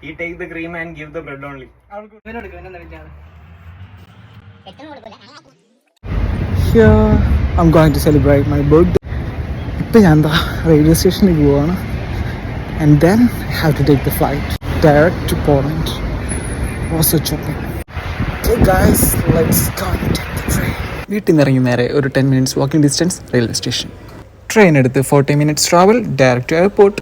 Take the cream and give the bread only. Here I'm going to celebrate my birthday. ഇപ്പം ഞാൻ എന്താ railway സ്റ്റേഷനിലേക്ക് പോവാണ്. And then have to take the flight direct to Poland Warsaw Chopin വീട്ടിൽ നിന്ന് ഇറങ്ങി നേരെ ഒരു ten minutes walking distance railway station train എടുത്ത് forty minutes travel direct to airport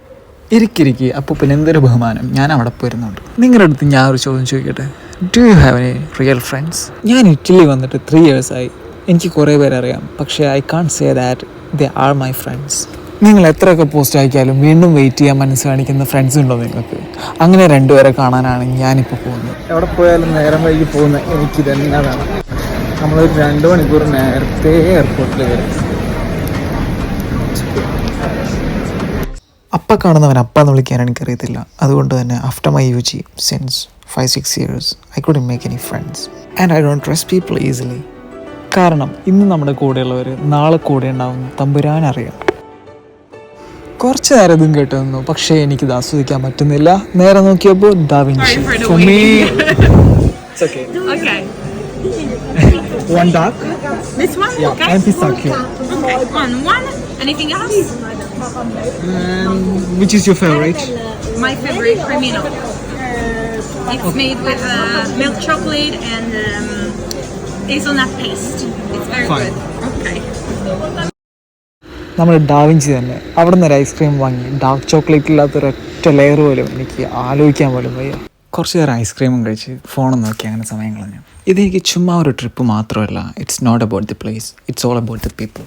ഇരിക്കിരിക്കി. അപ്പൂപ്പൻ എന്തൊരു ബഹുമാനം? ഞാൻ അവിടെ പോയിരുന്നുണ്ട്. നിങ്ങളുടെ അടുത്ത് ഞാൻ ഒരു ചോദ്യം ചോദിക്കട്ടെ? Do you have a real friends ഞാൻ ഇറ്റലി വന്നിട്ട് ത്രീ ഇയേഴ്സായി എനിക്ക് കുറേ പേരെ അറിയാം. പക്ഷേ I can't say that they are my friends നിങ്ങൾ എത്രയൊക്കെ പോസ്റ്റ് ആക്കിയാലും വീണ്ടും വെയിറ്റ് ചെയ്യാൻ മനസ്സ് കാണിക്കുന്ന ഫ്രണ്ട്സ് ഉണ്ടോ നിങ്ങൾക്ക്? അങ്ങനെ രണ്ടുപേരെ കാണാനാണ് ഞാനിപ്പോൾ പോകുന്നത്. എവിടെ പോയാലും നേരം വൈകി പോകുന്ന എനിക്ക് തന്നെയാണ് നമ്മളൊരു രണ്ട് മണിക്കൂർ നേരത്തെ എയർപോർട്ടിൽ വരും അപ്പ കാണുന്നവൻ അപ്പ എന്ന് വിളിക്കാൻ എനിക്കറിയത്തില്ല അതുകൊണ്ട് തന്നെ after my U G since five six years I could make any friends and I don't trust people easily കാരണം ഇന്ന് നമ്മുടെ കൂടെയുള്ളവർ നാളെ കൂടെ ഉണ്ടാവും തമ്പുരാൻ അറിയാം കുറച്ച് നേരം ഇതും കേട്ടു നിന്നു പക്ഷേ എനിക്കിത് ആസ്വദിക്കാൻ പറ്റുന്നില്ല നേരെ നോക്കിയപ്പോൾ. One dark, This one? yeah, Okay. and pistachio. Okay. One. One. Anything else? And which is your favorite? My favorite, Cremino. It's okay. made with uh, milk chocolate and um, hazelnut paste. It's very Fine. good. Okay. നമ്മൾ da Vinci തന്നെ അവിടെ നിന്ന് ഒരു ice cream വാങ്ങി dark chocolate ഇല്ലാത്ത ഒരൊറ്റ layer പോലും എനിക്ക് ആലോചിക്കാൻ പോലും വയ്യ കുറച്ച് നേരം ഐസ്ക്രീമും കഴിച്ച് ഫോണും നോക്കി അങ്ങനെ സമയം കളഞ്ഞു ഇതെനിക്ക് ചുമ്മാ ഒരു ട്രിപ്പ് മാത്രമല്ല it's not about the place it's all about the people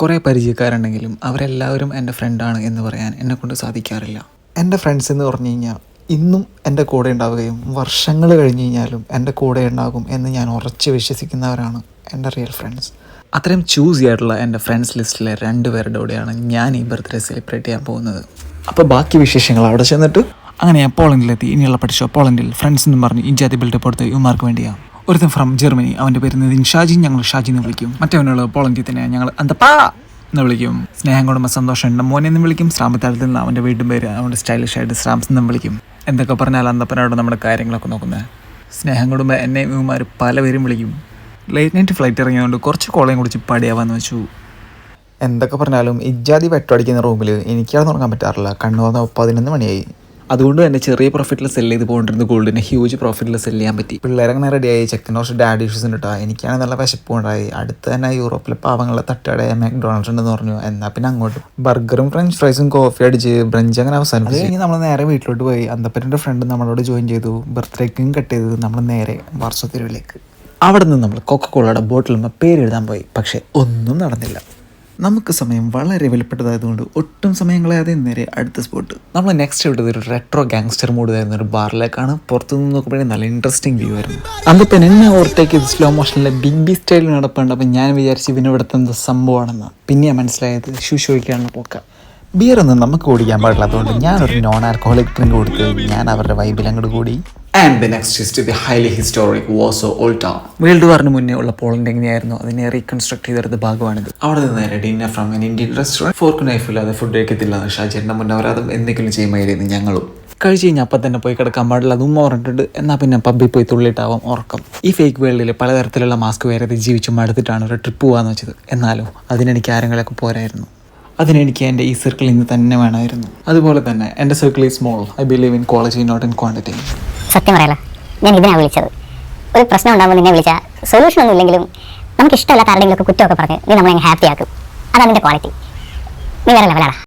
കുറേ പരിചയക്കാരുണ്ടെങ്കിലും അവരെല്ലാവരും എന്റെ ഫ്രണ്ടാണ് എന്ന് പറയാൻ എന്നെക്കൊണ്ട് സാധിക്കാറില്ല. എന്റെ ഫ്രണ്ട്സ് എന്ന് പറഞ്ഞു കഴിഞ്ഞാൽ ഇന്നും എന്റെ കൂടെ ഉണ്ടാവുകയും വർഷങ്ങൾ കഴിഞ്ഞു കഴിഞ്ഞാലും എന്റെ കൂടെ ഉണ്ടാകും എന്ന് ഞാൻ ഉറച്ച് വിശ്വസിക്കുന്നവരാണ് എന്റെ റിയൽ ഫ്രണ്ട്സ് അത്രയും ചൂസ് ചെയ്തിട്ടുള്ള എന്റെ ഫ്രണ്ട്സ് ലിസ്റ്റിലെ രണ്ട് പേരുടെ കൂടെയാണ് ഞാൻ ഈ ബർത്ത്ഡേ സെലിബ്രേറ്റ് ചെയ്യാൻ പോകുന്നത്. അപ്പോൾ ബാക്കി വിശേഷങ്ങൾ അവിടെ ചെന്നിട്ട്? അങ്ങനെ ഞാൻ പോളണ്ടിലെത്തി. ഇനിയുള്ള പഠിച്ചോ? പോളണ്ടിൽ ഫ്രണ്ട്സ് എന്നും പറഞ്ഞ് ഇജാതി ബിൽഡപ്പ് കൊടുത്ത് ഇവന്മാർക്ക് വേണ്ടിയാണ് ഒരുത്തൻ ഫ്രം ജർമ്മനി അവന്റെ പേര് ഷാജി. ഞങ്ങൾ ഷാജി എന്ന് വിളിക്കും. മറ്റവനുള്ള തന്നെ ഞങ്ങൾ അന്തപ്പാ എന്ന് വിളിക്കും. സ്നേഹം കൂടുമ്പോൾ സന്തോഷം ഉണ്ട്. മോനെ എന്ന് വിളിക്കും. ശ്രാമത്താഴത്തിൽ നിന്ന് അവന്റെ വീട്ടും പേര് അവന്റെ സ്റ്റൈലിഷ് ആയിട്ട് ശ്രാംസ് എന്നും വിളിക്കും. എന്തൊക്കെ പറഞ്ഞാൽ അന്തപ്പനോട് നമ്മുടെ കാര്യങ്ങളൊക്കെ നോക്കുന്നത് സ്നേഹം കൂടുമ്പോൾ എന്നെ ഇവന്മാർ പലപേരും വിളിക്കും. ലേറ്റ് നൈറ്റ് ഫ്ലൈറ്റ് ഇറങ്ങിയതുകൊണ്ട് കുറച്ച് കോളയും കുടിച്ച് പടിയാവാന്ന് വെച്ചു. എന്തൊക്കെ പറഞ്ഞാലും ഇജാതി വെട്ടടിക്കുന്ന റൂമിൽ എനിക്കവിടെ ഉറങ്ങാൻ പറ്റാറില്ല. കണ്ണു വന്ന പതിനൊന്ന് മണിയായി. അതുകൊണ്ട് തന്നെ ചെറിയ പ്രോഫിറ്റിൽ സെൽ ചെയ്ത് പോകേണ്ടിരുന്ന. ഗോൾഡിനെ ഹ്യൂജ് പ്രോഫിറ്റിൽ സെൽ ചെയ്യാൻ പറ്റി. പിള്ളേരെ അങ്ങനെ റെഡിയായി ചെക്കൻ കുറച്ച് ഡാഡി ഇഷ്യൂസ് ഉണ്ട് കേട്ടോ എനിക്കാണ് നല്ല വിശപ്പ് ഉണ്ടായി. അടുത്ത് തന്നെ യൂറോപ്പിലെ പാവങ്ങളെ തട്ടുകട മാക്ഡൊണാൾഡ് ഉണ്ടെന്ന് പറഞ്ഞു. എന്നാൽ പിന്നെ അങ്ങോട്ട്. ബർഗറും ഫ്രഞ്ച് ഫ്രൈസും കോഫി അടിച്ച് ബ്രഞ്ച് അങ്ങനെ അവസാനിപ്പിച്ചു. കഴിഞ്ഞ് നമ്മൾ നേരെ വീട്ടിലോട്ട് പോയി. അന്തപ്പന്റെ ഫ്രണ്ട് നമ്മളോട് ജോയിൻ ചെയ്തു. ബർത്ത്ഡേക്കും കട്ട് ചെയ്തത് നമ്മൾ നേരെ വർഷത്തിരുവിലേക്ക് അവിടെ നിന്ന് നമ്മൾ കൊക്കക്കോളയുടെ ബോട്ടിലുമ്പോൾ പേര് എഴുതാൻ പോയി. പക്ഷേ ഒന്നും നടന്നില്ല. നമുക്ക് സമയം വളരെ വിലപ്പെട്ടതായതുകൊണ്ട് ഒട്ടും സമയം കളയാതെ നേരെ അടുത്ത സ്പോട്ട് നമ്മൾ നെക്സ്റ്റ് ഇവിടുത്തെ ഒരു റെട്രോ ഗാങ്സ്റ്റർ മൂഡ് ആയിരുന്ന ഒരു ബാറിലേക്കാണ് പുറത്തു നിന്ന് നോക്കുമ്പോഴേ നല്ല ഇൻട്രസ്റ്റിംഗ് വ്യൂ ആയിരുന്നു. അന്നിപ്പം എന്നെ ഓവർടേക്ക് ചെയ്ത് സ്ലോ മോഷനിലെ ബിഗ് ബി സ്റ്റൈലിൽ നടപ്പുണ്ട്. അപ്പം ഞാൻ വിചാരിച്ചു ഇവന് ഇവിടുത്തെ എന്താ സംഭവമാണെന്ന്. പിന്നെ മനസ്സിലായത് ശുശോയ്ക്കാണ് പോക്ക ബിയർ ഒന്നും നമുക്ക് കുടിക്കാൻ പാടില്ല അതുകൊണ്ട് ഞാനൊരു നോൺ ആൽക്കഹോളിക് ഡ്രിങ്ക് കൊടുത്ത് ഞാൻ അവരുടെ വൈബിൽ അങ്ങോട്ട് കൂടി. And the next is the highly historic Warsaw old world വാറിന് മുന്നേ ഉള്ള പോളണ്ട് എങ്ങനെയായിരുന്നു? അതിനെ റീകൺസ്ട്രക്ട് ചെയ്തെടുത്ത ഭാഗമാണിത്. അവിടെ നിന്ന് നേരെ dinner from an Indian restaurant fork knife ഇല്ലാതെ ഫുഡ് കഴിക്കത്തില്ല. ഷാജേന്റെ മുന്നവരാതും എന്തെങ്കിലും ചെയ്യുമായിരുന്നു ഞങ്ങളും. കഴിച്ച് കഴിഞ്ഞാൽ അപ്പം തന്നെ പോയി കിടക്കാൻ പാടില്ല. അതും പറഞ്ഞിട്ടുണ്ട്. എന്നാൽ പിന്നെ പബ്ബിൽ പോയി തുള്ളിയിട്ടാവാം ഉറക്കം. ഈ ഫേക്ക് വേൾഡിൽ പലതരത്തിലുള്ള മാസ്ക് വേറെ ജീവിച്ച് മടുത്തിട്ടാണ് ഒരു ട്രിപ്പ് പോകാന്ന് വെച്ചത്. എന്നാലോ അതിനെനിക്ക് ആരെങ്കിലൊക്കെ പോരായിരുന്നു. അതിനെനിക്ക് എന്റെ ഈ സർക്കിളിൽ നിന്ന് തന്നെ വേണമായിരുന്നു. അതുപോലെ തന്നെ എന്റെ circle is small I believe in quality not in quantity സത്യം പറയാലോ ഞാൻ ഇതിനാണ് വിളിച്ചത്. ഒരു പ്രശ്നം ഉണ്ടാകുമ്പോൾ നിന്നെ വിളിച്ചാൽ സൊല്യൂഷൻ ഒന്നും ഇല്ലെങ്കിലും നമുക്ക് ഇഷ്ടമല്ലാത്ത ആരുടെയെങ്കിലും കുറ്റമൊക്കെ പറഞ്ഞ് നീ നമ്മളെ ഹാപ്പി ആക്കും. അതാണ് നിന്റെ ക്വാളിറ്റി നീ വേറെ ലെവലാടാ